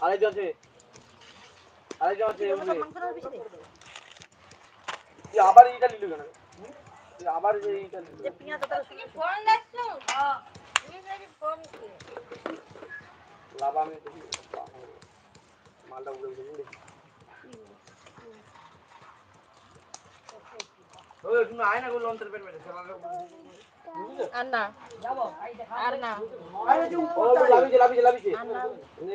আরেকজন আছে আরেকজন আছে তুই আবার এইটা নিলি কেন? তুই আবার যে এইটা নিলি লাভা আমি মালটা উড়ে উড়ে ওই তুমি আয় না গুলো অন্তর পেট পেটে আর না আর না ও লাভিছে লাভিছে লাভিছে নে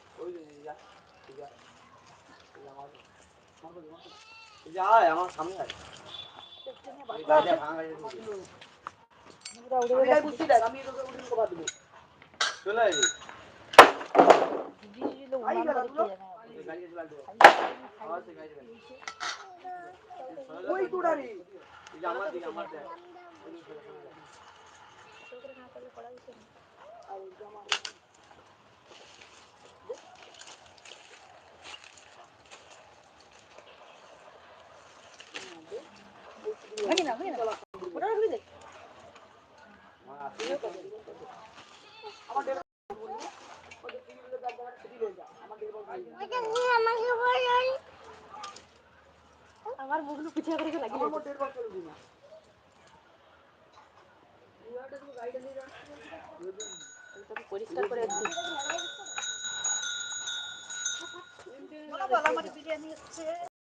না মেজি না তো বাদাম দেবো দিতে তোমার লাগে দিয়ে দিতে abla বাদাম দিয়ে আমার বগলু পিছিয়ে করে লাগি পরিষ্কার করে দিচ্ছি। আমার বিরিয়ানি হচ্ছে।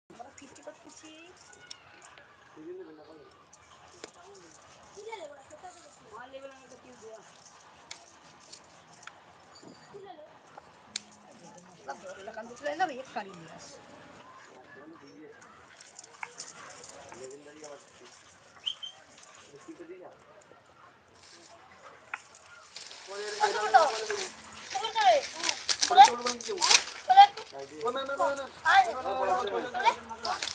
আমার ফিফটি পার্সেন্ট দিকে আমাকে বলেন আমার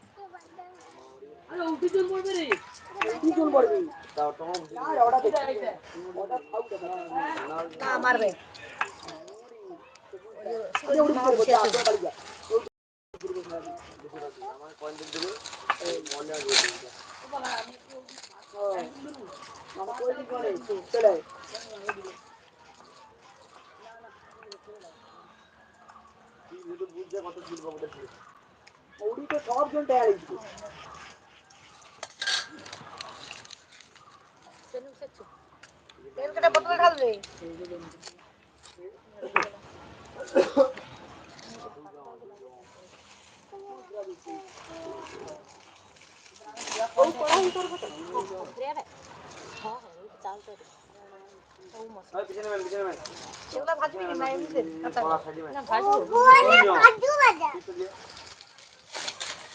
আরে ও পিছন পড়বে রে। পিছন পড়বে। তাও তোমার আর ওটা দেখতে ওটা ফাউল না মারবে ওরে ওরে পড়বে আর বাড়ি যা আমার পয়েন্ট দিবে এই মনে আর রইল বাবা আমি তো মামা কই করে চলে তুই বুঝতে কত দিন বাবুটা ছিল উড়ি তো সব জন তৈরি তেল বোতলে ঢালবে মেন ভাজবি মেন না ভাজবো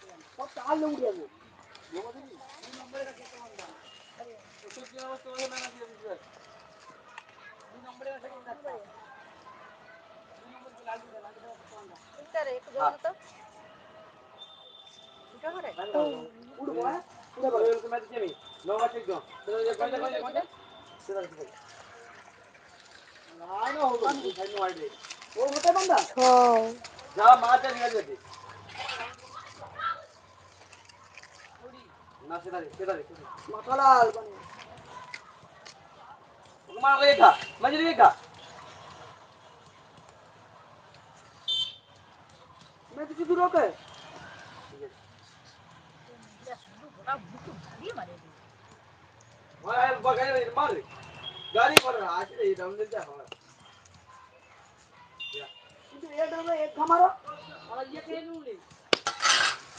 এগুলো আমার দোকানে এগুলো আমার ধর ওরা কাজু বাদাম ধর লে লে রে কটা উড়ে কটা উড়ে লান না ওই লে ধর ধর লুক লুক লুক লুক কটা দুজন আছে দুজন আমি উঠে বাইকে তো চালু উঠে তো বাবা আগে হাতে চালু উঠে এই তো আমার কি আটা কাটছিস তো তো আটা বোমা সব চালু উঠে যাবে রে একটু জল তো এটা করে উঠবো হ্যাঁ উঠে ওই পড়ো ওরকম ম্যাচ আমি নবা ঠিক দাও সেটা কয়টা কয়টা কয়টা সেটা ঠিক আছে নাই না হলো সাইড নো আইডি ও হতে বান্দা যা মাছ নিয়ে যেতে না সেটা সেটা সেটা মাথালাল মানে মার লেখা মাঝে লেখা मैं किसी दूर होकर ভাই বাগানে মার গাড়ি করে আছে এই দাম দিতে হবে কিন্তু ये डर में एक हमारा और ये के लूंगी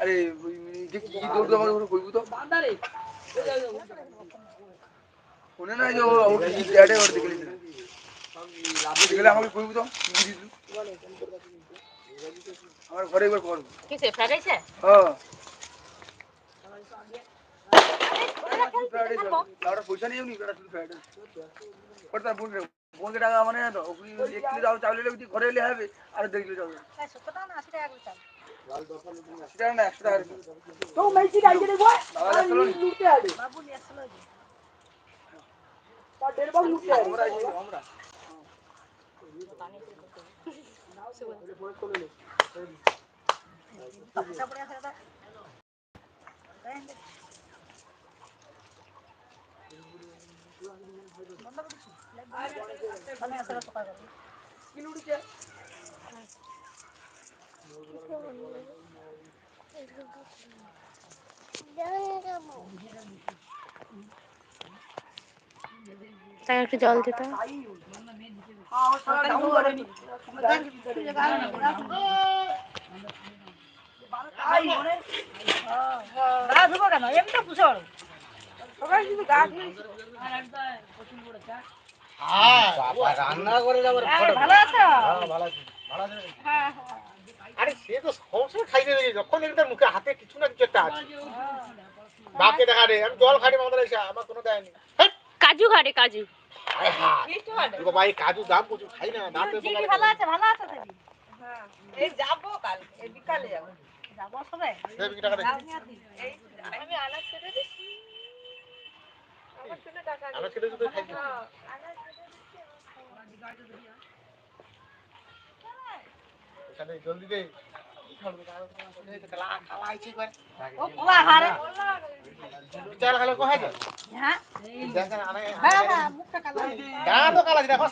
আরে কি না দিবা তো দৌড় আমাকে ওরে তো শুনে না যে ও ও ওর দেখলে কইবু তো আমার ঘরে একবার কর কিসে ফ্রাইড রাইসে? হ্যাঁ। লাউডা পয়সা নিয়ে নি বেটা শুধু ফ্যাট করতা বোন রে বোন কে টাকা মানে তো ওই এক কিলো দাও চাউলে লেগে ঘরে এলে হবে আর দেড় কিলো যাবে সত্তর টাকা না আশি টাকা করে চাল। সেটা না একশো টাকা তো মেসি গাইতে দেখো বাবা চলো নি। লুটতে আগে বাবু নিয়ে আসলো তার দেড় বার লুটতে আগে আমরা আছি আমরা। পয়সা পড়ে আছে দাদা। বন্ধ করে দিচ্ছি কি লুটছে তাকে একটু জল দিতে হ্যাঁ ও সারা ডাউন করেনি আই মনে গা ধুবো কেন এমনি তো পুষো সে তো সবসময় খাইতে দেখি যখন মুখে হাতে কিছু না কিছু একটা আছে বাপকে দেখা রে জল খাইনি আমাদের এসে আমার কোনো দেয়নি কাজু ঘাটে কাজু বাবা কাজু দাম প্রচুর খাই না যাব সবাই। আমি দিচ্ছি আমার চুলে টাকা আমার ছেলে শুধু খাইতে এখানে জলদি দে ও পোলা হারে বিচার খালে কোথায় যায় হ্যাঁ। হ্যাঁ হ্যাঁ মুখটা কালো দাঁত তো কালা দেখো